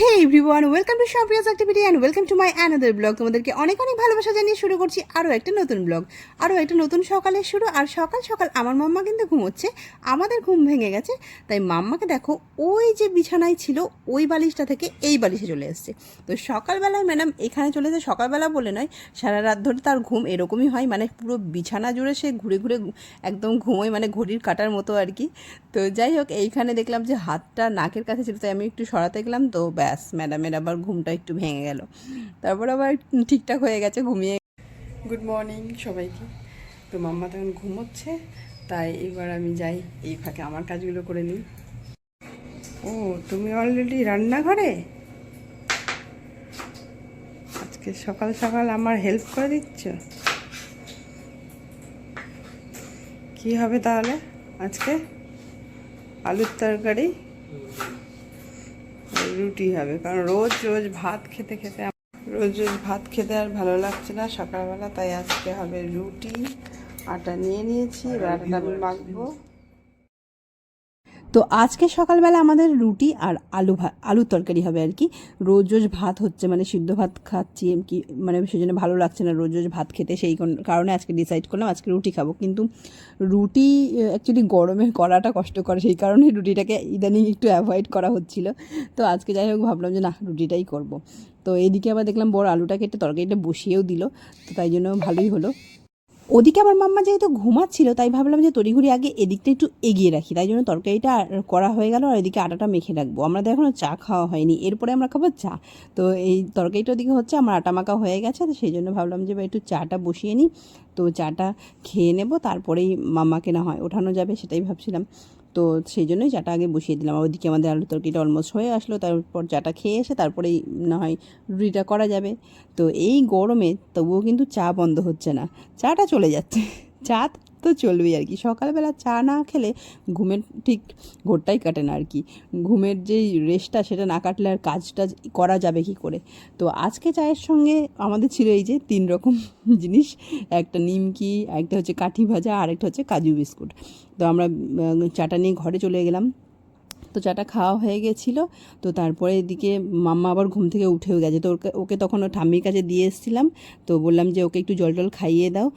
Hey everyone welcome to শাম্পিয়াস activity and welcome to my another blog তোমাদেরকে অনেক অনেক ভালোবাসা জানিয়ে শুরু করছি আরও একটা নতুন ব্লগ আরও একটা নতুন সকালের শুরু আর সকাল সকাল আমার মাম্মা কিন্তু ঘুমোচ্ছে, আমাদের ঘুম ভেঙে গেছে। তাই মাম্মাকে দেখো, ওই যে বিছানায় ছিল, ওই বালিশটা থেকে এই বালিশে চলে এসছে। তো সকালবেলায় ম্যাডাম এখানে চলে এসে সকালবেলা বলে নয়, সারা রাত ধরে তার ঘুম এরকমই হয় মানে পুরো বিছানা জুড়ে সে ঘুরে ঘুরে একদম ঘুমোয় মানে ঘড়ির কাটার মতো আর কি। তো যাই হোক, এইখানে দেখলাম যে হাতটা নাকের কাছে ছিল, তাই আমি একটু সরাতে গেলাম, তো ব্যাস, ম্যাডামের আবার ঘুমটা একটু ভেঙে গেল। তারপর আবার ঠিকঠাক হয়ে গেছে, ঘুমিয়ে গুড মর্নিং সবাইকে। তো মাম্মা তখন ঘুমোচ্ছে, তাই এবার আমি যাই এই ফাঁকে আমার কাজগুলো করে নিই। ও, তুমি অলরেডি রান্নাঘরে? আজকে সকাল সকাল আমার হেল্প করে দিচ্ছ? কি হবে তাহলে আজকে? আলুর তরকারি? রুটি হবে। কারণ রোজ রোজ ভাত খেতে খেতে রোজ রোজ ভাত খেতে আর ভালো লাগছে না। সকালবেলা তাই আজকে হবে রুটি। আটা নিয়ে নিয়েছি এবার আটাটা আমি মাখবো। তো আজকে সকালবেলা আমাদের রুটি আর আলু ভাত আলুর তরকারি হবে আর কি। রোজ রোজ ভাত হচ্ছে মানে সিদ্ধ ভাত খাচ্ছি কি মানে সেজন্য ভালো লাগছে না রোজ রোজ ভাত খেতে, সেই কারণে আজকে ডিসাইড করলাম আজকে রুটি খাব। কিন্তু রুটি অ্যাকচুয়ালি গরমে করাটা কষ্ট করে সেই কারণে রুটিটাকে ইদানিং একটু অ্যাভয়েড করা হচ্ছিল। তো আজকে যাই হোক, ভাবলাম যে না, রুটিটাই করব। তো এদিকে আবার দেখলাম বড় আলুটা কেটে তরকারিটা বসিয়েও দিল, তো তাই জন্য ভালোই হলো। ওদিকে আমার মাম্মা যেহেতু ঘুমাচ্ছিল, তাই ভাবলাম যে তড়িঘড়ি আগে এদিকটা একটু এগিয়ে রাখি। তাই জন্য তরকারিটা করা হয়ে গেল আর এদিকে আটাটা মেখে রাখব। আমরা তো এখনও চা খাওয়া হয়নি, এরপরে আমরা খাব চা। তো এই তরকারিটা ওদিকে হচ্ছে, আমার আটা মাখা হয়ে গেছে, তো সেই জন্য ভাবলাম যে একটু চাটা বসিয়ে নিই। তো চাটা খেয়ে নেব, তারপরেই মাম্মাকে না হয় ওঠানো যাবে, সেটাই ভাবছিলাম। তো সেই জন্যই চাটা আগে বসিয়ে দিলাম। আর ওদিকে আমাদের আলু তরকারিটা অলমোস্ট হয়ে আসলো। তারপর চাটা খেয়ে এসে তারপরেই না হয় রুটিটা করা যাবে। তো এই গরমে তবুও কিন্তু চা বন্ধ হচ্ছে না। চাটা চলে যাচ্ছে। চা তো চলবেই আর কি। সকালবেলা চা না খেলে ঘুমের ঠিক ঘোরটাই কাটে না আর কি। ঘুমের যে রেস্টটা সেটা না কাটলে আর কাজটা করা যাবে কি করে? তো আজকে চায়ের সঙ্গে আমাদের ছিল এই যে তিন রকম জিনিস, একটা নিমকি, একটা হচ্ছে কাঠি ভাজা, আর একটা হচ্ছে কাজু বিস্কুট। তো আমরা চাটা নিয়ে ঘরে চলে গেলাম। তো চাটা খাওয়া হয়ে গেছিল। তো তারপরে এদিকে মাম্মা আবার ঘুম থেকে উঠেও গেছে। তো ওকে তখন ঠাম্মির কাছে দিয়ে এসেছিলাম। তো বললাম যে, ওকে একটু জল টল খাইয়ে দাও।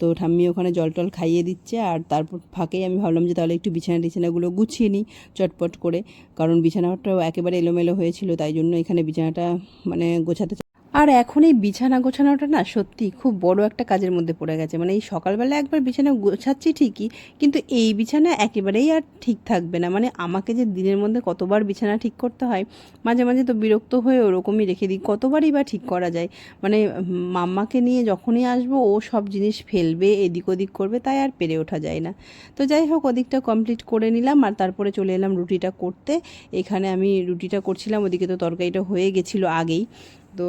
তো ঠাম্মি ওখানে জল টল খাইয়ে দিচ্ছে। আর তারপর ফাঁকেই আমি ভাবলাম যে, তাহলে একটু বিছানা টিছানাগুলো গুছিয়ে নিই চটপট করে। কারণ বিছানাটাও একেবারে এলোমেলো হয়েছিল, তাই জন্য এখানে বিছানাটা মানে গোছাতে আর এখন এই বিছানা গোছানোটা না সত্যি খুব বড় একটা কাজের মধ্যে পড়ে গেছে। মানে এই সকালবেলা একবার বিছানা গোছাচ্ছি ঠিকই, কিন্তু এই বিছানা একেবারেই আর ঠিক থাকবে না। মানে আমাকে যে দিনের মধ্যে কতবার বিছানা ঠিক করতে হয়, মাঝে মাঝে তো বিরক্ত হয়ে ওরকমই রেখে দিই, কতবারই বা ঠিক করা যায়। মানে মাম্মাকে নিয়ে যখনই আসব, ও সব জিনিস ফেলবে, এদিক ওদিক করবে, তাই আর পেরে ওঠা যায় না। তো যাই হোক, ওদিকটা কমপ্লিট করে নিলাম আর তারপরে চলে এলাম রুটিটা করতে। এখানে আমি রুটিটা করছিলাম, ওদিকে তো তরকারিটা হয়ে গেছিল আগেই। তো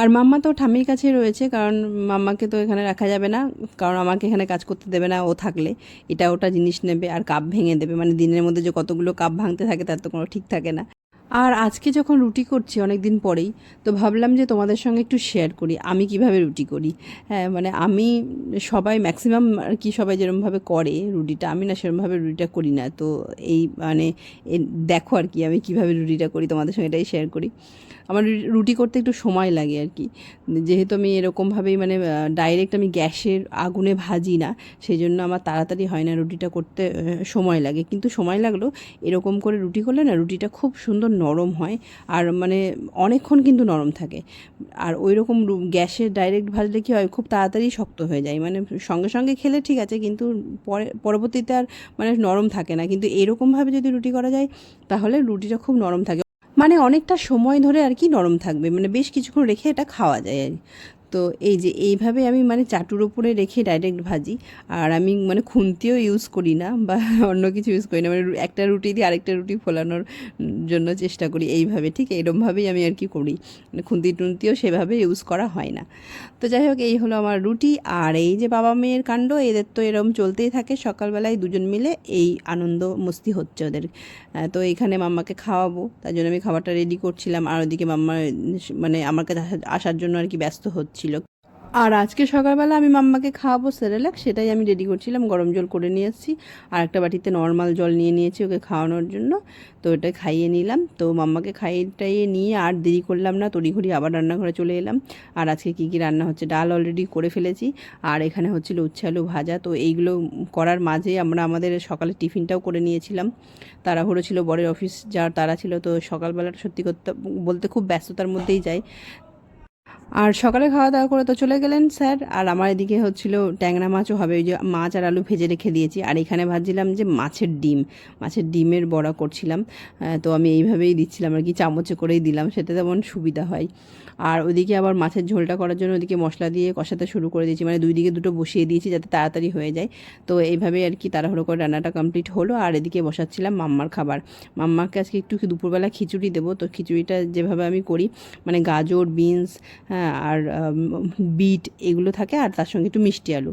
আর মাম্মা তো ঠাম্মির কাছে রয়েছে, কারণ মাম্মাকে তো এখানে রাখা যাবে না, কারণ আমাকে এখানে কাজ করতে দেবে না, ও থাকলে। এটা ওটা জিনিস নেবে আর কাপ ভেঙে দেবে মানে দিনের মধ্যে যে কতগুলো কাপ ভাঙতে থাকে তার তো কোনো ঠিক থাকে না। আর আজকে যখন রুটি করছি অনেক দিন পরেই, তো ভাবলাম যে তোমাদের সঙ্গে একটু শেয়ার করি, আমি কীভাবে রুটি করি? হ্যাঁ মানে আমি সবাই ম্যাক্সিমাম আর কি সবাই যেরমভাবে করে রুটিটা, আমি না সেরমভাবে রুটিটা করি না। তো এই মানে দেখো আর কি আমি কীভাবে রুটিটা করি, তোমাদের সঙ্গে এটাই শেয়ার করি। আমার রুটি করতে একটু সময় লাগে আর কি। যেহেতু আমি এরকমভাবেই মানে ডাইরেক্ট আমি গ্যাসের আগুনে ভাজি না সেই জন্য আমার তাড়াতাড়ি হয় না রুটিটা করতে সময় লাগে। কিন্তু সময় লাগলেও এরকম করে রুটি করলে না রুটিটা খুব সুন্দর নরম হয় আর মানে অনেকক্ষণ কিন্তু নরম থাকে। আর ওই রকম গ্যাসে ডাইরেক্ট ভাজলে কি হয়, খুব তাড়াতাড়ি শক্ত হয়ে যায়। মানে সঙ্গে সঙ্গে খেলে ঠিক আছে, কিন্তু পরে, পরবর্তীতে আর মানে নরম থাকে না। কিন্তু এরকমভাবে যদি রুটি করা যায়, তাহলে রুটিটা খুব নরম থাকে। মানে অনেকটা সময় ধরে আর কি নরম থাকবে। মানে বেশ কিছুক্ষণ রেখে এটা খাওয়া যায় আর। তো এই যে এইভাবে আমি মানে চাটুর ওপরে রেখে ডাইরেক্ট ভাজি। আর আমি মানে খুন্তিও ইউজ করি না বা অন্য কিছু ইউজ করি না। মানে একটা রুটি দিয়ে আরেকটা রুটি ফোলানোর জন্য চেষ্টা করি এইভাবে। ঠিক এরমভাবেই আমি আর কি করি। মানে খুন্তি টুন্তিও সেভাবে ইউজ করা হয় না। তো যাই হোক, এই হলো আমার রুটি। আর এই যে বাবা মেয়ের কাণ্ড, এদের তো এরম চলতেই থাকে। সকালবেলায় দুজন মিলে এই আনন্দ মস্তি হচ্ছে ওদের। তো এখানে মাম্মাকে খাওয়াবো। তার জন্য আমি খাবারটা রেডি করছিলাম। আর ওদিকে মাম্মা মানে আমার কাছে আসার জন্য আর কি ব্যস্ত হচ্ছিল আর আজকে সকালবেলা আমি মাম্মাকে খাওয়াবো সেরেলাক, সেটাই আমি রেডি করছিলাম, গরম জল করে নিয়ে এসেছি আর একটা বাটিতে নর্মাল জল নিয়ে নিয়েছি ওকে খাওয়ানোর জন্য। তো ওটা খাইয়ে নিলাম। তো মাম্মাকে খাইয়ে টাইয়ে নিয়ে আর দেরি করলাম না, তড়িঘড়ি আবার রান্নাঘরে চলে এলাম। আর আজকে কী কী রান্না হচ্ছে ডাল অলরেডি করে ফেলেছি। আর এখানে হচ্ছিল উচ্ছে আলু ভাজা। তো এইগুলো করার মাঝে আমরা আমাদের সকালে টিফিনটাও করে নিয়েছিলাম। তাড়াহুড়ো ছিল, বরের অফিস যাওয়ার তারা ছিল। তো সকালবেলাটা সত্যি করতে বলতে খুব ব্যস্ততার মধ্যেই যাই আর সকালে খাওয়া দাওয়া করে তো চলে গেলেন স্যার। আর আমার এদিকে হচ্ছিল ট্যাংরা মাছও হবে, ওই যে মাছ আর আলু ভেজে রেখে দিয়েছি। আর এখানে ভাবছিলাম যে মাছের ডিম, মাছের ডিমের বড়া করছিলাম। তো আমি এইভাবেই দিচ্ছিলাম আর কি, চামচে করেই দিলাম, সেটা তেমন সুবিধা হয়। আর ওদিকে আবার মাছের ঝোলটা করার জন্য ওদিকে মশলা দিয়ে কষাতে শুরু করে দিয়েছি মানে দুই দিকে দুটো বসিয়ে দিয়েছি যাতে তাড়াতাড়ি হয়ে যায়। তো এইভাবেই আর কি তাড়াহুড়ো করে রান্নাটা কমপ্লিট হলো, আর এদিকে বসাচ্ছিলাম মাম্মার খাবার। মাম্মাকে আজকে একটু দুপুরবেলা খিচুড়ি দেবো, তো খিচুড়িটা যেভাবে আমি করি মানে গাজর, বিনস আর বিট এগুলো থাকে, আর তার সঙ্গে একটু মিষ্টি আলু।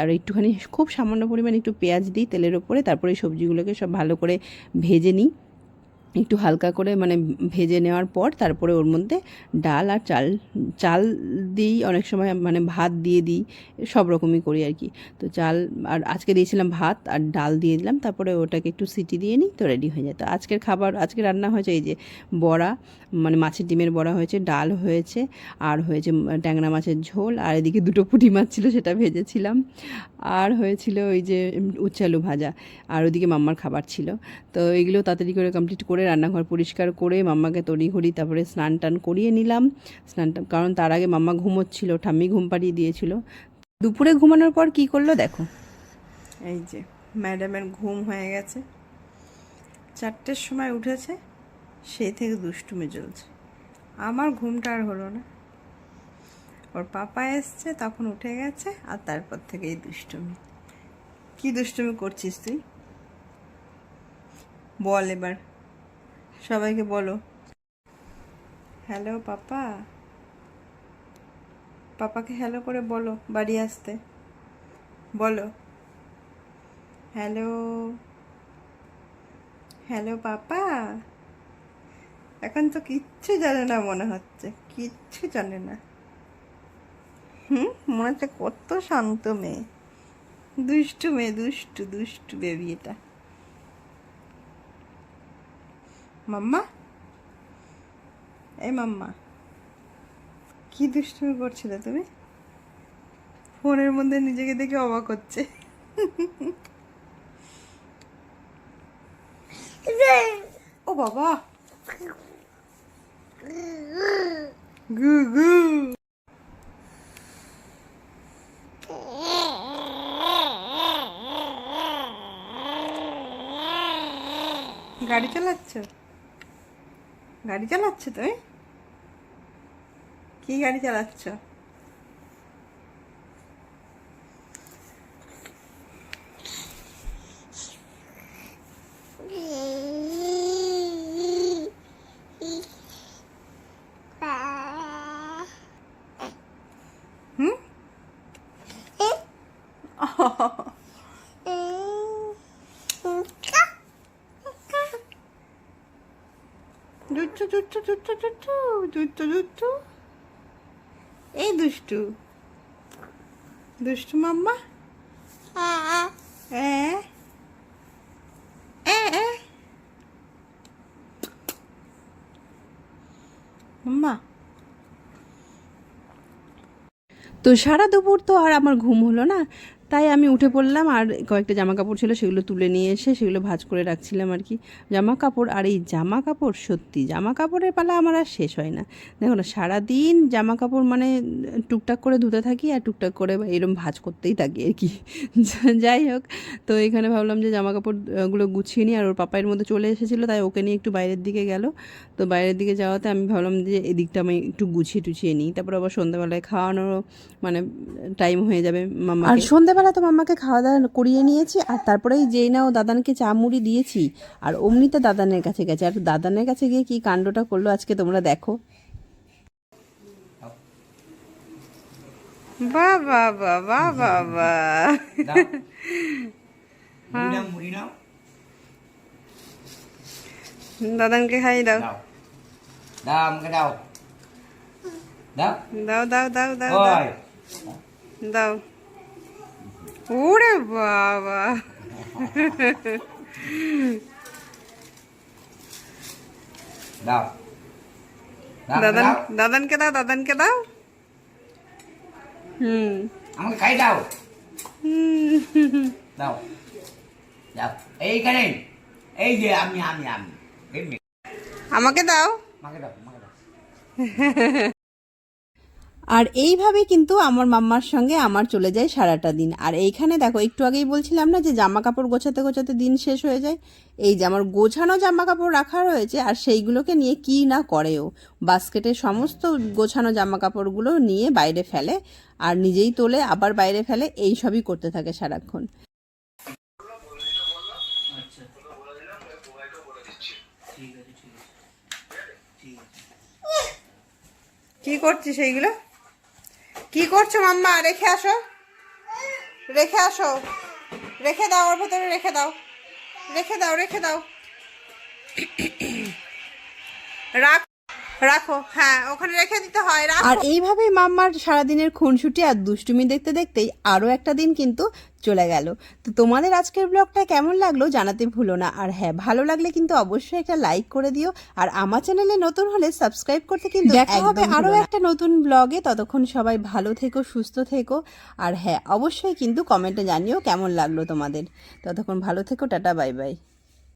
আর একটুখানি খুব সামান্য পরিমাণে একটু পেঁয়াজ দিই তেলের ওপরে, তারপরে এই সবজিগুলোকে সব ভালো করে ভেজে নিই। একটু হালকা করে মানে ভেজে নেওয়ার পর তারপরে ওর মধ্যে ডাল আর চাল চাল দিই অনেক সময় মানে ভাত দিয়ে দিই, সব রকমই করি আর কি। তো চাল আর আজকে দিয়েছিলাম ভাত আর ডাল দিয়ে দিলাম, তারপরে ওটাকে একটু সিটি দিয়ে নিই, তো রেডি হয়ে যায়। তো আজকের খাবার, আজকে রান্না হয়েছে এই যে বড়া মানে মাছের ডিমের বড়া হয়েছে, ডাল হয়েছে, আর হয়েছে ট্যাংরা মাছের ঝোল, আর এদিকে দুটো পুঁটি মাছ ছিল সেটা ভেজেছিলাম। আর হয়েছিল ওই যে উচ্চালু ভাজা, আর ওদিকে মাম্মার খাবার ছিল। তো এগুলো তাড়াতাড়ি করে কমপ্লিট করে রান্নাঘর পরিষ্কার করে, মাম্মাকে তড়িঘড়ি তারপরে স্নান টান করিয়ে নিলাম। স্নান কারণ তার আগে মাম্মা ঘুমোচ্ছিল, ঠাম্মি ঘুম পাড়িয়ে দিয়েছিল। দুপুরে ঘুমানোর পর কি করল দেখো। এই যে, ম্যাডামের ঘুম হয়ে গেছে। চারটের সময় উঠেছে সেই থেকে দুষ্টুমি চলছে। আমার ঘুমটা আর হলো না। ওর পাপা এসছে, তখন উঠে গেছে, আর তারপর থেকে এই দুষ্টুমি। কি দুষ্টুমি করছিস তুই? বল এবার। সবাইকে বলো। Hello, papa. পাপাকে হ্যালো করে বলো বাড়ি আসতে। বলো। হ্যালো। Hello, papa. এখন তো কিচ্ছু জানে না মনে হচ্ছে। কিচ্ছু জানে না। হুম, মনে হচ্ছে কত শান্ত মেয়ে। দুষ্টু মেয়ে, দুষ্টু দুষ্টু বেবি এটা। মাম্মা? এই মাম্মা, কি দুষ্টুমি করছিলে তুমি? ফোনের মধ্যে নিজেকে দেখে অবাক হচ্ছে। ও বাবা। গু গু। গাড়ি চালাচ্ছ? গাড়ি চালাচ্ছ তুমি কি গাড়ি চালাচ্ছ? এই দুষ্টু। দুষ্টু মাম্মা? এ এ। মাম্মা? তো সারা দুপুর তো আর আমার ঘুম হলো না। তাই আমি উঠে পড়লাম আর কয়েকটা জামা কাপড় ছিল সেগুলো তুলে নিয়ে এসে সেগুলো ভাঁজ করে রাখছিলাম আর কি। জামা কাপড় আর এই জামা কাপড় সত্যি জামা কাপড়ের পালা আমার আর শেষ হয় না। দেখো না, সারাদিন জামা কাপড় মানে টুকটাক করে ধুতে থাকি আর টুকটাক করে এরম ভাজ করতেই থাকি আর কি। যাই হোক, তো এখানে ভাবলাম যে জামা কাপড়গুলো গুছিয়ে নিই আর ওর পাপাইয়ের মধ্যে চলে এসেছিল, তাই ওকে নিয়ে একটু বাইরের দিকে গেল। তো বাইরের দিকে যাওয়াতে আমি ভাবলাম যে এদিকটা আমি একটু গুছিয়ে টুছিয়ে নিই। তারপর আবার সন্ধ্যাবেলায় খাওয়ানোরও মানে টাইম হয়ে যাবে মামা আর সন্ধ্যাবেলা তো মামাকে খাওয়া দাওয়া করিয়ে নিয়েছি আর তারপরেই যেই না ও দাদানকে চা মুড়ি দিয়েছি আর অমনিতে দাদানের কাছে গেছে। আর দাদানের কাছে গিয়ে কি কাণ্ডটা করল আজকে তোমরা দেখো। বাহ বাহ বাহ বাহ বাহ বাহ মুড়ি নাও মুড়ি নাও। দাদানকে খাই দাও। দাও দাও আমাকে দাও দাও দাও দাও দাও দাও দাও ওই দাও ওরে বাবা দাও দাও, দাদান দাও। দাদানকে দাও দাদানকে দাও হুম আমাকে খাই দাও হুম। দাও দাও এইখানে এই যে আমি আমি আমি এমনি আমাকে দাও মাকে দাও মাকে দাও আর এইভাবে কিন্তু আমার মাম্মার সঙ্গে আমার চলে যায় সারাটা দিন। আর এইখানে দেখো, একটু আগেই বলছিলাম না যে জামা কাপড় গোছাতে গোছাতে দিন শেষ হয়ে যায়? এই যে আমার গোছানো জামা কাপড় রাখা রয়েছে, আর সেইগুলোকে নিয়ে কি না করেও বাস্কেটে সমস্ত গোছানো জামা কাপড়গুলো নিয়ে বাইরে ফেলে, আর নিজেই তোলে, আবার বাইরে ফেলে, এই সবই করতে থাকে সারাক্ষণ। কি করছিস এইগুলো? কি করছ মাম্মা? রেখে আসো। রেখে আসো। রেখে দাও, ওর ভেতরে রেখে দাও। রেখে দাও রেখে দাও। রাখ রাখো হ্যাঁ ওখানে রেখে দিতে হয় রাখো। আর এইভাবেই মাম্মার সারাদিনের খুনসুটি আর দুষ্টুমি দেখতে দেখতেই আরও একটা দিন কিন্তু চলে গেল। তো তোমাদের আজকের ব্লগটা কেমন লাগল জানাতে ভুলো না। আর হ্যাঁ ভালো লাগলে কিন্তু অবশ্যই একটা লাইক করে দিও। আর আমার চ্যানেলে নতুন হলে সাবস্ক্রাইব করতে কিন্তু দেখা হবে আরও একটা নতুন ব্লগে। ততক্ষণ সবাই ভালো থেকো সুস্থ থেকো। আর হ্যাঁ অবশ্যই কিন্তু কমেন্টে জানিও কেমন লাগল তোমাদের। ততক্ষণ ভালো থেকো টাটা বাই বাই।